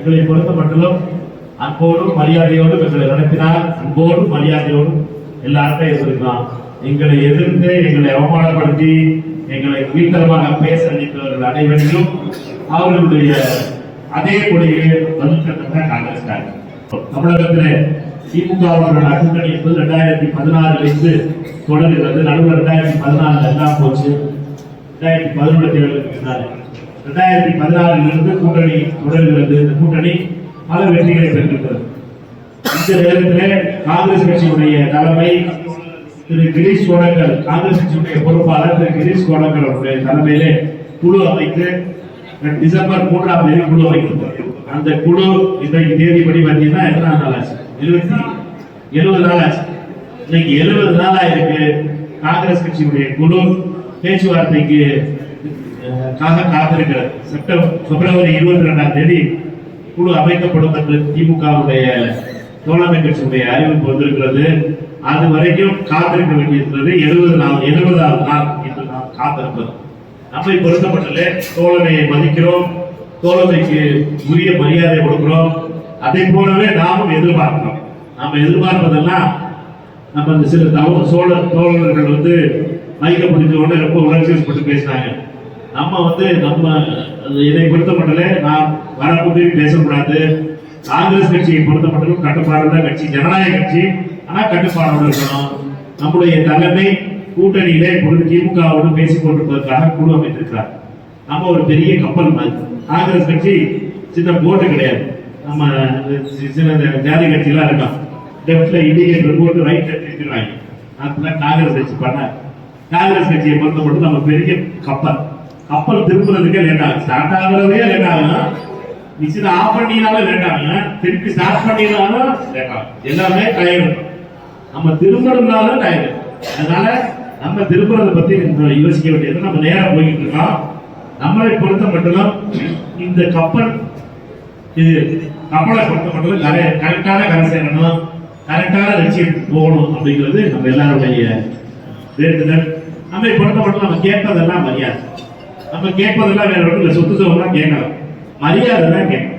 எங்களை பொறுத்த மட்டும் அன்போடும் மரியாதையோடும் எங்களை நடத்தினார். அன்போடும் மரியாதையோடும் எல்லார்ட்டையும் இருந்திருக்கலாம் எங்களை எதிர்த்து எங்களை அவமானப்படுத்தி எங்களை கீழ்த்தரமாக பேச நினைத்தவர்கள் அனைவரையும் அவர்களுடைய அதே கொடியை வலுத்ததாக காங்கிரஸ் தமிழகத்திலே திமுகவுடன் கூட்டணி என்பது ரெண்டாயிரத்தி பதினாறிலிருந்து தொடர்கிறது நடுவில் ரெண்டாயிரத்தி பதினாலுல எல்லாம் போச்சு. ரெண்டாயிரத்தி பதினொன்று தேர்தலுக்கு ரெண்டாயிரத்தி பதினாறிலிருந்து கூட்டணி தொடர்கிறது இந்த கூட்டணி பல வெற்றிகளை பெற்றிருக்கிறது. இந்த நேரத்திலே காங்கிரஸ் கட்சியுடைய தலைமை திரு கிரீஷ் கோடங்கர் காங்கிரஸ் கட்சியுடைய பொறுப்பாளர் திரு கிரீஷ் கோடங்கர் அவருடைய தலைமையிலே குழு அமைத்து டிசம்பர் மூன்றாம் தேதி குழு அமைக்கப்பட்டது அந்த குழு இன்றைக்கு தேதிப்படி பார்த்தீங்கன்னா எத்தனை நாள் ஆச்சு. எழுபத்தி எழுபது நாள் ஆச்சு. இன்னைக்கு எழுபது நாளா இருக்கு காங்கிரஸ் கட்சியுடைய குழு பேச்சுவார்த்தைக்கு காத்திருக்கிறது செப்டம்பர் பிப்ரவரி இருபத்தி ரெண்டாம் தேதி குழு அமைக்கப்படும் என்று திமுகவுடைய தோழமை கட்சியுடைய அறிவிப்பு வந்திருக்கிறது. அது வரைக்கும் காத்திருக்க வேண்டியிருக்கிறது. எழுபது நாள் எழுபதாவது நாள் என்று நாம் காத்திருப்பது. நம்மை பொறுத்தமட்டிலே தோழமையை மதிக்கிறோம். தோழமைக்கு உரிய மரியாதை கொடுக்கிறோம். அதை போலவே நாமும் எதிர்பார்க்கிறோம். நாம் எதிர்பார்ப்பதெல்லாம் நம்ம இந்த சில தவ சோழ தோழர்கள் வந்து மைக்க பிடிச்ச உடனே ரொம்ப உணர்ச்சிப்பட்டு பேசினாங்க. நம்ம வந்து நம்ம இதை பொறுத்த மட்டும் நான் வரக்கூடிய பேசக்கூடாது. காங்கிரஸ் கட்சியை பொறுத்த மட்டும் கட்டுப்பாடு கட்சி ஜனநாயக கட்சி. ஆனால் கட்டுப்பாடோடு இருக்கணும். நம்முடைய தலைமை கூட்டணியிலே இப்பொழுது திமுகவோடு பேசிக் கொண்டிருப்பதற்காக குழு அமைத்திருக்கிறார். நம்ம ஒரு பெரிய கப்பல் மாதிரி காங்கிரஸ் கட்சி சின்ன போட்டு கிடையாது. நம்ம சி- சின்ன ஜாதி கட்சியெல்லாம் இருக்கான் லெஃப்ட்ல இண்டிகேட்டர் போட்டு ரைட் எடுத்துக்கிறாங்க அதுதான் காங்கிரஸ் கட்சி பண்ண காங்கிரஸ் கட்சியை பொறுத்த மட்டும் நம்ம பெரிய கப்பல். கப்பல் திருப்புறதுக்கே லேட் ஆகும் ஸ்டார்ட் ஆகுறதே லேட் ஆகும் மிஷின் ஆஃப் பண்ணினாலும் லேட் ஆகும் திருப்பி ஸ்டார்ட் பண்ணினாலும் லேட் ஆகும் எல்லாமே டயர் நம்ம திரும்புறதுனாலும் டயர் அதனால நம்ம திரும்புறதை பத்தி யோசிக்க வேண்டியது நம்ம நேரம் போய்கிட்டு இருக்கோம். நம்மளை பொறுத்த மட்டும் இந்த கப்பல் இது கப்பலை பொறுத்த மட்டும் கரை கரெக்டான கரை சேரணும் கரெக்டான லட்சியம் போகணும் அப்படிங்கிறது நம்ம எல்லாருடைய வேண்டுதல். நம்மை பொறுத்த மட்டும் நம்ம கேட்பதெல்லாம் மரியாதை. நம்ம கேட்பதெல்லாம் வேற ஒன்றும் இல்லை சொத்து சுகம்லாம் கேட்கலாம். மரியாதை தான் கேட்கணும்